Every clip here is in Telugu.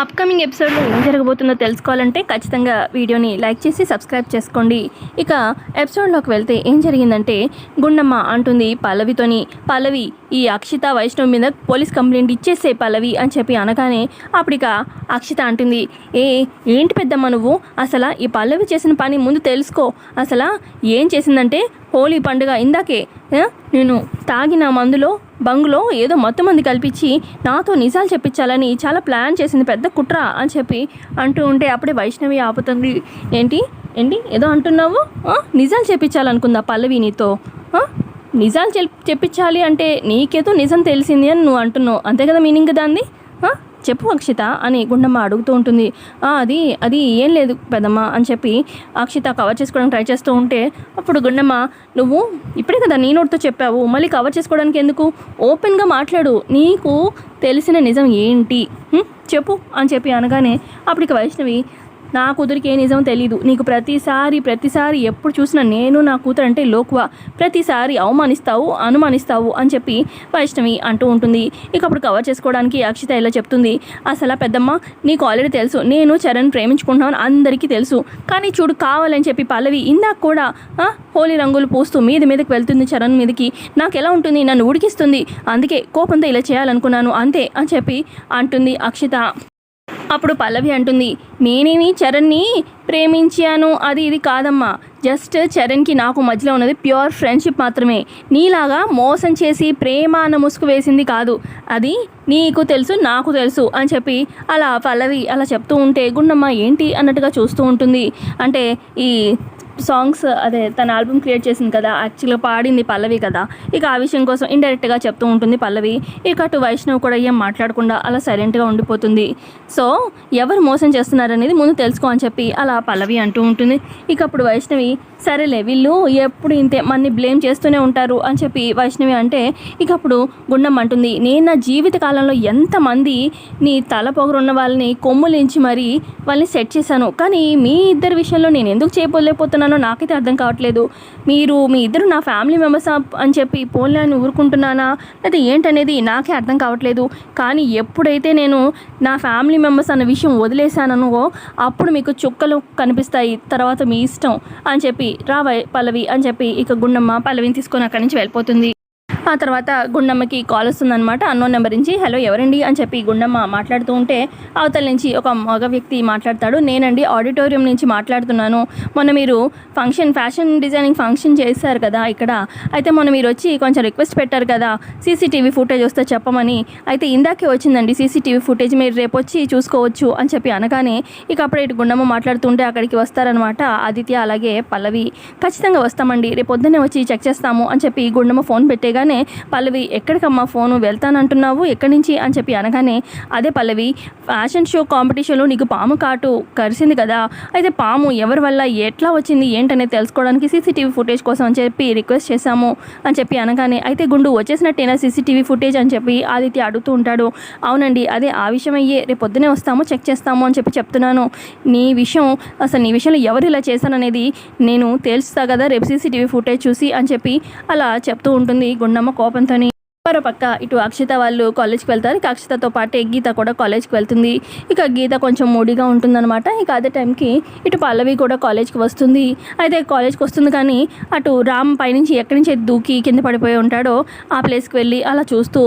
అప్కమింగ్ ఎపిసోడ్లో ఏం జరగబోతుందో తెలుసుకోవాలంటే ఖచ్చితంగా వీడియోని లైక్ చేసి సబ్స్క్రైబ్ చేసుకోండి. ఇక ఎపిసోడ్లోకి వెళ్తే ఏం జరిగిందంటే గుండమ్మ అంటుంది పల్లవితోని పల్లవి ఈ అక్షిత వైష్ణవ్ మీద పోలీస్ కంప్లైంట్ ఇచ్చేసే పల్లవి అని చెప్పి అనగానే అప్పుడిక అక్షిత అంటుంది ఏ ఏంటి పెద్దమ్మ నువ్వు? అసలు ఈ పల్లవి చేసిన పని ముందు తెలుసుకో. అసలు ఏం చేసిందంటే హోలీ పండుగ ఇందాకే నేను తాగిన మందులో బంగులో ఏదో మత్తు మంది కల్పించి నాతో నిజాలు చెప్పించాలని చాలా ప్లాన్ చేసింది పెద్ద కుట్ర అని చెప్పి అంటూ ఉంటే అప్పుడే వైష్ణవి ఆపుతుంది. ఏంటి? ఏంటి? ఏదో అంటున్నావు? నిజాలు చెప్పించాలనుకుందా పల్లవి నీతో? నిజాలు చెప్పించాలి అంటే నీకేదో నిజం తెలిసింది అని నువ్వు అంటున్నావు. అంతే కదా మీనింగ్ దాన్ని? చెప్పు అక్షిత అని గుండమ్మ అడుగుతూ ఉంటుంది. అది అది ఏం లేదు పెద్దమ్మ అని చెప్పి అక్షిత కవర్ చేసుకోవడానికి ట్రై చేస్తూ ఉంటే అప్పుడు గుండమ్మ నువ్వు ఇప్పుడే కదా నీ నోటితో చెప్పావు మళ్ళీ కవర్ చేసుకోవడానికి ఎందుకు? ఓపెన్గా మాట్లాడు నీకు తెలిసిన నిజం ఏంటి? చెప్పు అని చెప్పి అనగానే అప్పటికి వైష్ణవి నా కూతురికి ఏ నిజం తెలీదు. నీకు ప్రతిసారి ప్రతిసారి ఎప్పుడు చూసినా నేను నా కూతురు అంటే లోకువ. ప్రతిసారి అవమానిస్తావు అనుమానిస్తావు అని చెప్పి వైష్ణవి అంటూ ఉంటుంది. ఇక అప్పుడు కవర్ చేసుకోవడానికి అక్షిత ఇలా చెప్తుంది. అసలు పెద్దమ్మ నీకు ఆల్రెడీ తెలుసు. నేను చరణ్ ప్రేమించుకుంటున్నాను అందరికీ తెలుసు. కానీ చూడు కావాలని చెప్పి పల్లవి ఇందాక కూడా హోలీ రంగులు పూస్తూ మీద మీదకి వెళ్తుంది చరణ్ మీదకి. నాకు ఎలా ఉంటుంది? నన్ను ఉడికిస్తుంది. అందుకే కోపంతో ఇలా చేయాలనుకున్నాను. అంతే అని చెప్పి అంటుంది అక్షిత. అప్పుడు పల్లవి అంటుంది నేనేమి చరణ్ని ప్రేమించాను? అది ఇది కాదమ్మా. జస్ట్ చరణ్కి నాకు మధ్యలో ఉన్నది ప్యూర్ ఫ్రెండ్షిప్ మాత్రమే. నీలాగా మోసం చేసి ప్రేమ అన్న ముసుగు వేసింది కాదు. అది నీకు తెలుసు నాకు తెలుసు అని చెప్పి అలా పల్లవి అలా చెప్తూ ఉంటే గుండమ్మ ఏంటి? అన్నట్టుగా చూస్తూ ఉంటుంది. అంటే ఈ సాంగ్స్ అదే తన ఆల్బమ్ క్రియేట్ చేసింది కదా యాక్చువల్గా పాడింది పల్లవి కదా. ఇక ఆ విషయం కోసం ఇండైరెక్ట్గా చెప్తూ ఉంటుంది పల్లవి. ఇక అటు వైష్ణవ్ కూడా ఏం మాట్లాడకుండా అలా సైలెంట్గా ఉండిపోతుంది. సో ఎవరు మోసం చేస్తున్నారనేది ముందు తెలుసుకో అని చెప్పి అలా పల్లవి అంటూ ఉంటుంది. ఇక అప్పుడు వైష్ణవి సరేలే వీళ్ళు ఎప్పుడు ఇంతే మన్ని బ్లేమ్ చేస్తూనే ఉంటారు అని చెప్పి వైష్ణవి అంటే ఇక అప్పుడు గుండం అంటుంది. నేను నా జీవిత కాలంలో ఎంతమంది నీ తల పొగరున్న వాళ్ళని కొమ్ములించి మరీ వాళ్ళని సెట్ చేశాను. కానీ మీ ఇద్దరి విషయంలో నేను ఎందుకు చేయలేకపోతున్నానో నాకైతే అర్థం కావట్లేదు. మీరు మీ ఇద్దరు నా ఫ్యామిలీ మెంబర్స్ అని చెప్పి పోన్లే అని ఊరుకుంటున్నానా? లేదా ఏంటనేది నాకే అర్థం కావట్లేదు. కానీ ఎప్పుడైతే నేను నా ఫ్యామిలీ మెంబర్స్ అన్న విషయం వదిలేశానో అప్పుడు మీకు చుక్కలు కనిపిస్తాయి. తర్వాత మీ ఇష్టం అని చెప్పి రావై పల్లవి అని చెప్పి ఇక గుండమ్మ పల్లవిని తీసుకొని అక్కడి నుంచి వెళ్ళిపోతుంది. ఆ తర్వాత గుండమ్మకి కాల్ వస్తుందన్నమాట. అన్నోన్ నెంబర్ నుంచి హలో ఎవరండి? అని చెప్పి గుండమ్మ మాట్లాడుతూ ఉంటే అవతల నుంచి ఒక మగ వ్యక్తి మాట్లాడతాడు. నేనండి ఆడిటోరియం నుంచి మాట్లాడుతున్నాను. మొన్న మీరు ఫంక్షన్ ఫ్యాషన్ డిజైనింగ్ ఫంక్షన్ చేశారు కదా ఇక్కడ. అయితే మొన్న మీరు వచ్చి కొంచెం రిక్వెస్ట్ పెట్టారు కదా సీసీటీవీ ఫుటేజ్ వస్తే చెప్పమని. అయితే ఇందాకే వచ్చిందండి సీసీటీవీ ఫుటేజ్. మీరు రేపు వచ్చి చూసుకోవచ్చు అని చెప్పి అనగానే ఇక అప్పుడే ఇటు గుండమ్మ మాట్లాడుతుంటే అక్కడికి వస్తారనమాట ఆదిత్య అలాగే పల్లవి. ఖచ్చితంగా వస్తామండి. రేపు పొద్దున్నే వచ్చి చెక్ చేస్తాము అని చెప్పి గుండమ్మ ఫోన్ పెట్టేగానే పల్లవి ఎక్కడికమ్మా ఫోను? వెళ్తానంటున్నావు? ఎక్కడి నుంచి? అని చెప్పి అనగానే అదే పల్లవి ఫ్యాషన్ షో కాంపిటీషన్లో నీకు పాము కాటు కరిసింది కదా. అయితే పాము ఎవరి వల్ల ఎట్లా వచ్చింది ఏంటనేది తెలుసుకోవడానికి సీసీటీవీ ఫుటేజ్ కోసం అని చెప్పి రిక్వెస్ట్ చేశాము. అని చెప్పి అనగానే అయితే గుండు వచ్చేసినట్టేనా సీసీటీవీ ఫుటేజ్? అని చెప్పి ఆదిత్య అడుగుతూ ఉంటాడు. అవునండి అదే ఆ విషయం అయ్యే రేపు పొద్దునే వస్తాము చెక్ చేస్తాము అని చెప్పి చెప్తున్నాను. నీ విషయం అసలు నీ విషయంలో ఎవరు ఇలా చేశాననేది నేను తేల్చుతా కదా రేపు సీసీటీవీ ఫుటేజ్ చూసి అని చెప్పి అలా చెప్తూ ఉంటుంది గుండమ్మ. కోపంతోని మరో పక్క ఇటు అక్షిత వాళ్ళు కాలేజ్కి వెళ్తారు. ఇక అక్షితతో పాటే గీత కూడా కాలేజ్కి వెళ్తుంది. ఇక గీత కొంచెం మూడీగా ఉంటుందన్నమాట. ఇక అదే టైంకి ఇటు పల్లవి కూడా కాలేజ్కి వస్తుంది. అయితే కాలేజ్కి వస్తుంది కానీ అటు రామ్ పైనుంచి ఎక్కడి నుంచి దూకి కింద పడిపోయి ఉంటాడో ఆ ప్లేస్కి వెళ్ళి అలా చూస్తూ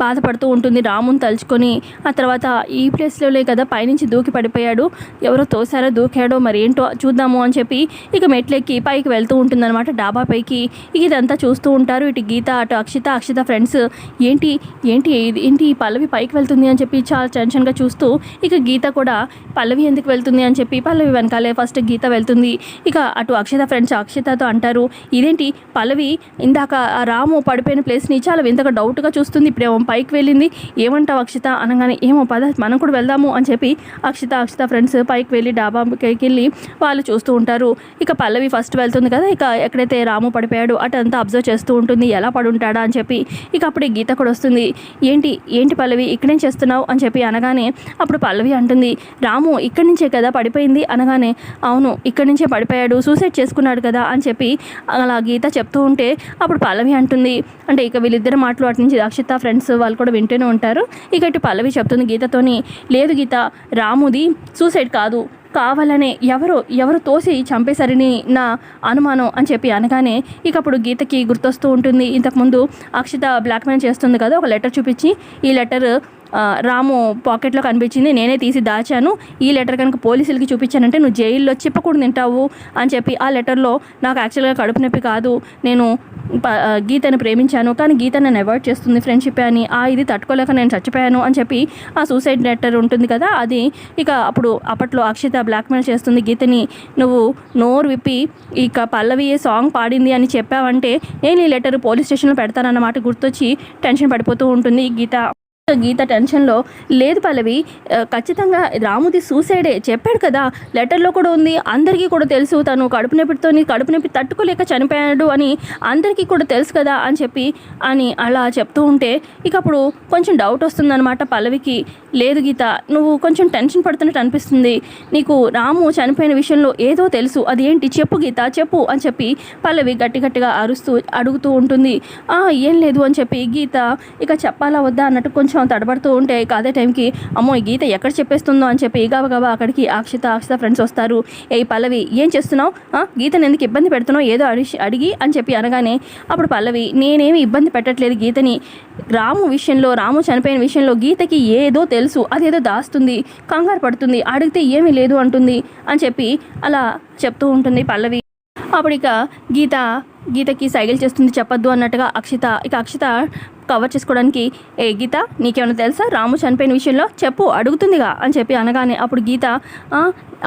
బాధపడుతూ ఉంటుంది. రాముని తలుచుకొని ఆ తర్వాత ఈ ప్లేస్లోనే కదా పైనుంచి దూకి పడిపోయాడు. ఎవరో తోసారో దూకాడో మరి ఏంటో చూద్దాము అని చెప్పి ఇక మెట్లెక్కి పైకి వెళ్తూ ఉంటుందన్నమాట డాబా పైకి. ఇక ఇదంతా చూస్తూ ఉంటారు. ఇటు గీత అటు అక్షిత అక్షిత ఫ్రెండ్స్ ఏంటి ఏంటి ఇది- ఏంటి ఈ పల్లవి పైకి వెళ్తుంది అని చెప్పి చాలా టెన్షన్గా చూస్తూ ఇక గీత కూడా పల్లవి ఎందుకు వెళ్తుంది అని చెప్పి పల్లవి వెనకాలే ఫస్ట్ గీత వెళ్తుంది. ఇక అటు అక్షిత ఫ్రెండ్స్ అక్షితతో అంటారు ఇదేంటి పల్లవి? ఇందాక రాము పడిపోయిన ప్లేస్ని చాలా వింతగా డౌట్గా చూస్తుంది. ఇప్పుడేమో పైకి వెళ్ళింది. ఏమంటావు అక్షిత? అనగానే ఏమో పద మనం కూడా వెళ్దాము అని చెప్పి అక్షిత అక్షిత ఫ్రెండ్స్ పైకి వెళ్ళి డాబాకి వెళ్ళి వాళ్ళు చూస్తూ ఉంటారు. ఇక పల్లవి ఫస్ట్ వెళ్తుంది కదా ఇక ఎక్కడైతే రాము పడిపోయాడు అటంతా అబ్జర్వ్ చేస్తూ ఉంటుంది. ఎలా పడుంటాడా అని చెప్పి ఇక అప్పుడే గీత కూడా వస్తుంది. ఏంటి ఏంటి పల్లవి ఇక్కడేం చేస్తున్నావు అని చెప్పి అనగానే అప్పుడు పల్లవి అంటుంది రాము ఇక్కడి నుంచే కదా పడిపోయింది? అనగానే అవును ఇక్కడి నుంచే పడిపోయాడు సూసైడ్ చేసుకున్నాడు కదా? అని చెప్పి అలా గీత చెప్తూ ఉంటే అప్పుడు పల్లవి అంటుంది. అంటే ఇక వీళ్ళిద్దరు మాటలు అటు నుంచి అక్షిత ఫ్రెండ్స్ వాళ్ళు కూడా వింటూనే ఉంటారు. ఇక ఇటు పల్లవి చెప్తుంది గీతతోని లేదు గీత రాముది సూసైడ్ కాదు. కావాలనే ఎవరో ఎవరు తోసి చంపేసరిని నా అనుమానం అని చెప్పి అనగానే ఇక అప్పుడు గీతకి గుర్తొస్తూ ఉంటుంది. ఇంతకుముందు అక్షిత బ్లాక్మెయిల్ చేస్తుంది కదా ఒక లెటర్ చూపించి ఈ లెటర్ రాము పాకెట్లో కనిపించింది నేనే తీసి దాచాను ఈ లెటర్ కనుక పోలీసులకి చూపించానంటే నువ్వు జైల్లో చెప్పకూడదు తింటావు అని చెప్పి ఆ లెటర్లో నాకు యాక్చువల్గా కడుపు నొప్పి కాదు నేను ప- గీతను ప్రేమించాను కానీ గీత నన్ను అవాయిడ్ చేస్తుంది ఫ్రెండ్షిప్ అని ఆ ఇది తట్టుకోలేక నేను చచ్చిపోయాను అని చెప్పి ఆ సూసైడ్ లెటర్ ఉంటుంది కదా అది ఇక అప్పుడు అప్పట్లో అక్షిత బ్లాక్మెయిల్ చేస్తుంది గీతని నువ్వు నోరు విప్పి ఇక పల్లవి సాంగ్ పాడింది అని చెప్పావంటే నేను ఈ లెటర్ పోలీస్ స్టేషన్లో పెడతానన్నమాట గుర్తొచ్చి టెన్షన్ పడిపోతూ ఉంటుంది గీత. గీత టెన్షన్లో లేదు పల్లవి ఖచ్చితంగా రాముది సూసైడే చెప్పాడు కదా లెటర్లో కూడా ఉంది అందరికీ కూడా తెలుసు తను కడుపు నొప్పితో కడుపు నొప్పి తట్టుకోలేక చనిపోయాడు అని అందరికీ కూడా తెలుసు కదా అని చెప్పి అని అలా చెప్తూ ఉంటే ఇక అప్పుడు కొంచెం డౌట్ వస్తుందన్నమాట పల్లవికి. లేదు గీత నువ్వు కొంచెం టెన్షన్ పడుతున్నట్టు అనిపిస్తుంది. నీకు రాము చనిపోయిన విషయంలో ఏదో తెలుసు. అది ఏంటి చెప్పు గీత చెప్పు అని చెప్పి పల్లవి గట్టి గట్టిగా అరుస్తూ అడుగుతూ ఉంటుంది. ఏం లేదు అని చెప్పి గీత ఇక చెప్పాలా వద్దా అన్నట్టు కొంచెం తడబడుతూ ఉంటే అదే టైంకి అమ్మో ఈ గీత ఎక్కడ చెప్పేస్తుందో? అని చెప్పి గబగబా అక్కడికి అక్షిత అక్షిత ఫ్రెండ్స్ వస్తారు. ఏ పల్లవి ఏం చేస్తున్నావు? ఆ, గీతను ఎందుకు ఇబ్బంది పెడుతున్నావు? ఏదో అడిగి అడిగి అని చెప్పి అనగానే అప్పుడు పల్లవి నేనేమి ఇబ్బంది పెట్టట్లేదు గీతని. రాము విషయంలో రాము చనిపోయిన విషయంలో గీతకి ఏదో తెలుసు అదేదో దాస్తుంది కంగారు పడుతుంది అడిగితే ఏమీ లేదు అంటుంది. అని చెప్పి అలా చెప్తూ ఉంటుంది పల్లవి. అప్పుడు ఇక గీత గీతకి సైకిల్ చేస్తుంది చెప్పొద్దు అన్నట్టుగా అక్షిత. ఇక అక్షిత కవర్ చేసుకోవడానికి ఏ గీత నీకేమైనా తెలుసా? రాము చనిపోయిన విషయంలో చెప్పు అడుగుతుందిగా అని చెప్పి అనగానే అప్పుడు గీత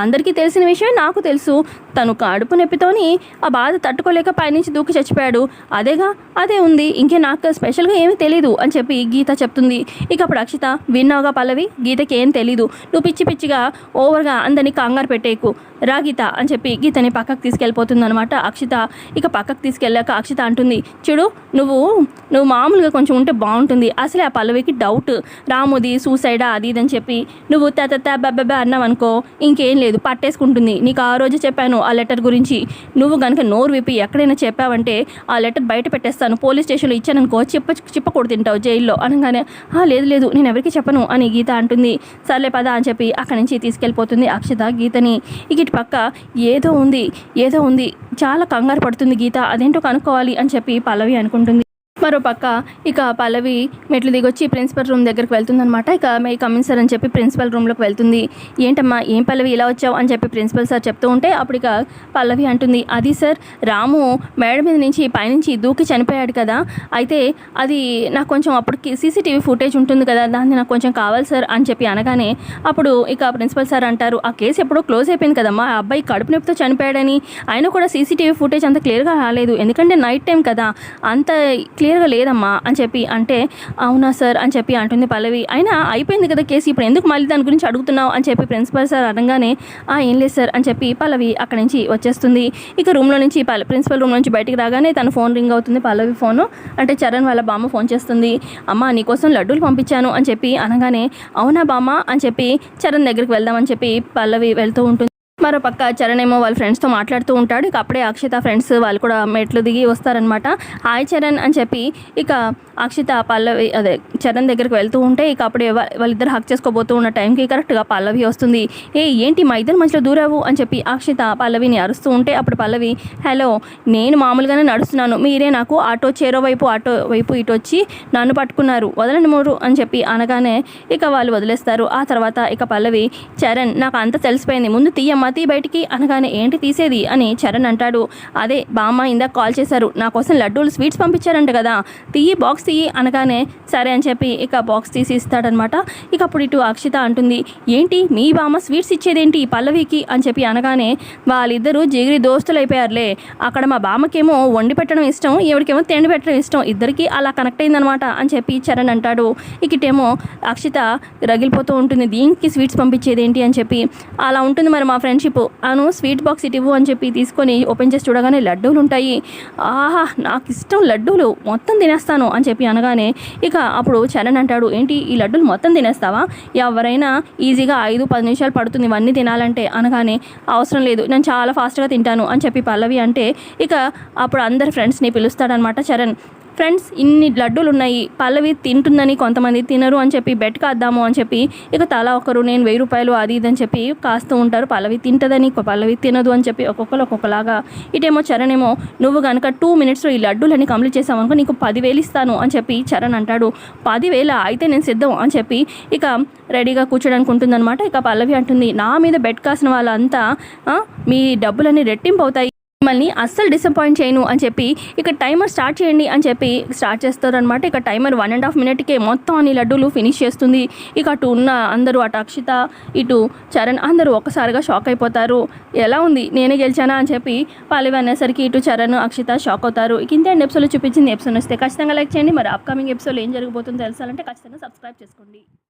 అందరికీ తెలిసిన విషయమే నాకు తెలుసు. తను కడుపు నొప్పితోని ఆ బాధ తట్టుకోలేక పైనుంచి దూకి చచ్చిపోయాడు. అదేగా అదే ఉంది. ఇంకే నాకు స్పెషల్గా ఏమీ తెలియదు అని చెప్పి గీత చెప్తుంది. ఇక అప్పుడు అక్షిత విన్నావుగా పల్లవి? గీతకి ఏం తెలీదు. నువ్వు పిచ్చి పిచ్చిగా ఓవర్గా అందరినీ కంగారు పెట్టేకు. రా గీత అని చెప్పి గీతని పక్కకు తీసుకెళ్ళిపోతుంది అనమాట అక్షిత. ఇక పక్కకు తీసుకెళ్ళాక అక్షిత అంటుంది చూడు నువ్వు నువ్వు మామూలుగా కొంచెం ఉంటే బాగుంటుంది. అసలే ఆ పల్లవికి డౌట్ రాముది సూసైడా అది ఇది అని చెప్పి నువ్వు తెత బెబ్బెబ్బే అన్నావు అనుకో ఇంకేం లేదు పట్టేసుకుంటుంది. నీకు ఆ రోజు చెప్పాను ఆ లెటర్ గురించి. నువ్వు కనుక నోరు విప్పి ఎక్కడైనా చెప్పావంటే ఆ లెటర్ బయట పెట్టేస్తాను. పోలీస్ స్టేషన్లో ఇచ్చాననుకో చెప్ప చెప్పకూడదు తింటావు జైల్లో. అనగానే లేదు లేదు నేను ఎవరికి చెప్పను అని గీత అంటుంది. సర్లే పద అని చెప్పి అక్కడి నుంచి తీసుకెళ్ళిపోతుంది అక్షత గీతని. ఇటు పక్క ఏదో ఉంది ఏదో ఉంది. చాలా కంగారు పడుతుంది గీత. అదేంటో కనుక్కోవాలి అని చెప్పి పల్లవి అనుకుంటుంది. మరో పక్క ఇక పల్లవి మెట్లు దిగొచ్చి ప్రిన్సిపల్ రూమ్ దగ్గరికి వెళ్తుందనమాట ఇక మే కమిన్ సార్ అని చెప్పి ప్రిన్సిపల్ రూమ్లోకి వెళ్తుంది. ఏంటమ్మా ఏం పల్లవి ఇలా వచ్చావు? అని చెప్పి ప్రిన్సిపల్ సార్ చెప్తూ ఉంటే అప్పుడు ఇక పల్లవి అంటుంది అది సార్ రాము మేడ మీద నుంచి పైనుంచి దూకి చనిపోయాడు కదా. అయితే అది నాకు కొంచెం అప్పటికి సీసీటీవీ ఫుటేజ్ ఉంటుంది కదా దాన్ని నాకు కొంచెం కావాలి సార్ అని చెప్పి అనగానే అప్పుడు ఇక ప్రిన్సిపల్ సార్ అంటారు ఆ కేసు ఎప్పుడో క్లోజ్ అయిపోయింది కదమ్మా ఆ అబ్బాయి కడుపు నొప్పితో చనిపోయాడని. ఆయన కూడా సీసీటీవీ ఫుటేజ్ అంత క్లియర్గా రాలేదు. ఎందుకంటే నైట్ టైం కదా. అంత క్లియర్గా లేదమ్మా అని చెప్పి అంటే అవునా సార్? అని చెప్పి అంటుంది పల్లవి. అయినా అయిపోయింది కదా కేసు ఇప్పుడు ఎందుకు మళ్ళీ దాని గురించి అడుగుతున్నావు? అని చెప్పి ప్రిన్సిపల్ సార్ అనగానే "ఆ, ఏం లేదు సార్ అని చెప్పి పల్లవి అక్కడి నుంచి వచ్చేస్తుంది. ఇక రూమ్లో నుంచి పల్లె ప్రిన్సిపల్ రూమ్ నుంచి బయటికి రాగానే తన ఫోన్ రింగ్ అవుతుంది పల్లవి ఫోను. అంటే చరణ్ వాళ్ళ బామ్మ ఫోన్ చేస్తుంది. అమ్మ నీకోసం లడ్డూలు పంపించాను అని చెప్పి అనగానే అవునా బామ్మ అని చెప్పి చరణ్ దగ్గరికి వెళ్దామని చెప్పి పల్లవి వెళ్తూ ఉంటుంది. మరో పక్క చరణ్ ఏమో వాళ్ళ ఫ్రెండ్స్తో మాట్లాడుతూ ఉంటాడు. ఇక అప్పుడే అక్షిత ఫ్రెండ్స్ వాళ్ళు కూడా మెట్లు దిగి వస్తారనమాట హాయ్ చరణ్ అని చెప్పి ఇక అక్షిత పల్లవి అదే చరణ్ దగ్గరికి వెళ్తూ ఉంటే ఇక అప్పుడే వాళ్ళిద్దరు హక్ చేసుకోబోతూ ఉన్న టైంకి కరెక్ట్గా పల్లవి వస్తుంది. ఏ ఏంటి మా ఇద్దరు మధ్యలో దూరావు అని చెప్పి అక్షిత పల్లవిని అరుస్తూ ఉంటే అప్పుడు పల్లవి హలో నేను మామూలుగానే నడుస్తున్నాను. మీరే నాకు ఆటో చేరో వైపు ఆటో వైపు ఇటు వచ్చి నన్ను పట్టుకున్నారు. వదలండి మూడు అని చెప్పి అనగానే ఇక వాళ్ళు వదిలేస్తారు. ఆ తర్వాత ఇక పల్లవి చరణ్ నాకు అంత తెలిసిపోయింది. ముందు తీయమ్మా తీ బయటికి అనగానే ఏంటి తీసేది అని చరణ్ అంటాడు. అదే బామ్మ ఇందాక కాల్ చేశారు. నా కోసం లడ్డూలు స్వీట్స్ పంపించారంట కదా. తీయి బాక్స్ తీయి అనగానే సరే అని చెప్పి ఇక బాక్స్ తీసి ఇస్తాడనమాట. ఇక అప్పుడు ఇటు అక్షిత అంటుంది ఏంటి మీ బామ్మ స్వీట్స్ ఇచ్చేదేంటి పల్లవికి? అని చెప్పి అనగానే వాళ్ళిద్దరూ జిగిరి దోస్తులు అయిపోయారులే అక్కడ మా బామ్మకేమో వండి పెట్టడం ఇష్టం ఈవిడికేమో తిండి పెట్టడం ఇష్టం. ఇద్దరికి అలా కనెక్ట్ అయిందనమాట అని చెప్పి చరణ్ అంటాడు. ఇకటేమో అక్షిత రగిలిపోతూ ఉంటుంది దీనికి స్వీట్స్ పంపించేది ఏంటి అని చెప్పి అలా ఉంటుంది మరి మా ఫ్రెండ్స్ ఫ్రెండ్షిప్ అను స్వీట్ బాక్స్ ఇటు అని చెప్పి తీసుకొని ఓపెన్ చేసి చూడగానే లడ్డూలు ఉంటాయి. ఆహా నాకు ఇష్టం లడ్డూలు. మొత్తం తినేస్తాను అని చెప్పి అనగానే ఇక అప్పుడు చరణ్ అంటాడు ఏంటి ఈ లడ్డూలు మొత్తం తినేస్తావా? ఎవరైనా ఈజీగా ఐదు పది నిమిషాలు పడుతుంది ఇవన్నీ తినాలంటే అనగానే అవసరం లేదు నేను చాలా ఫాస్ట్గా తింటాను అని చెప్పి పల్లవి అంటే ఇక అప్పుడు అందరి ఫ్రెండ్స్ని పిలుస్తాడనమాట చరణ్. ఫ్రెండ్స్ ఇన్ని లడ్డూలు ఉన్నాయి పల్లవి తింటుందని కొంతమంది తినరు అని చెప్పి బెట్ కాద్దాము అని చెప్పి ఇక తలా ఒకరు నేను వెయ్యి రూపాయలు అది ఇది అని చెప్పి కాస్తూ ఉంటారు. పల్లవి తింటదని పల్లవి తినదు అని చెప్పి ఒక్కొక్కరు ఒక్కొక్కలాగా. ఇటేమో చరణ్ ఏమో నువ్వు కనుక టూ మినిట్స్లో ఈ లడ్డూలన్నీ కంప్లీట్ చేసావనుకో నీకు పదివేలు ఇస్తాను అని చెప్పి చరణ్ అంటాడు. పదివేల? అయితే నేను సిద్ధం అని చెప్పి ఇక రెడీగా కూర్చోడానికి ఉంటుందన్నమాట. ఇక పల్లవి అంటుంది నా మీద బెట్ కాసిన వాళ్ళంతా మీ డబ్బులన్నీ రెట్టింపు అవుతాయి. మిమ్మల్ని అస్సలు డిసప్పాయింట్ చేయను అని చెప్పి ఇక టైమర్ స్టార్ట్ చేయండి అని చెప్పి స్టార్ట్ చేస్తారనమాట ఇక టైమర్ వన్ అండ్ హాఫ్ మినిట్కే మొత్తం అన్ని లడ్డూలు ఫినిష్ చేస్తుంది. ఇక అటు ఉన్న అందరూ అటు అక్షిత ఇటు చరణ్ అందరూ ఒక్కసారిగా షాక్ అయిపోతారు. ఎలా ఉంది? నేనే గెలిచానా అని చెప్పి పాలివి అనేసరికి ఇటు చరణ్ అక్షిత షాక్ అవుతారు. ఇక ఇంతే ఎపిసోడ్లో చూపించింది. ఎపిసోడ్ వస్తే ఖచ్చితంగా లైక్ చేయండి. మరి అప్కమింగ్ ఎపిసోడ్ ఏం జరగబోతుందో తెలుసాలంటే ఖచ్చితంగా సబ్స్క్రైబ్ చేసుకోండి.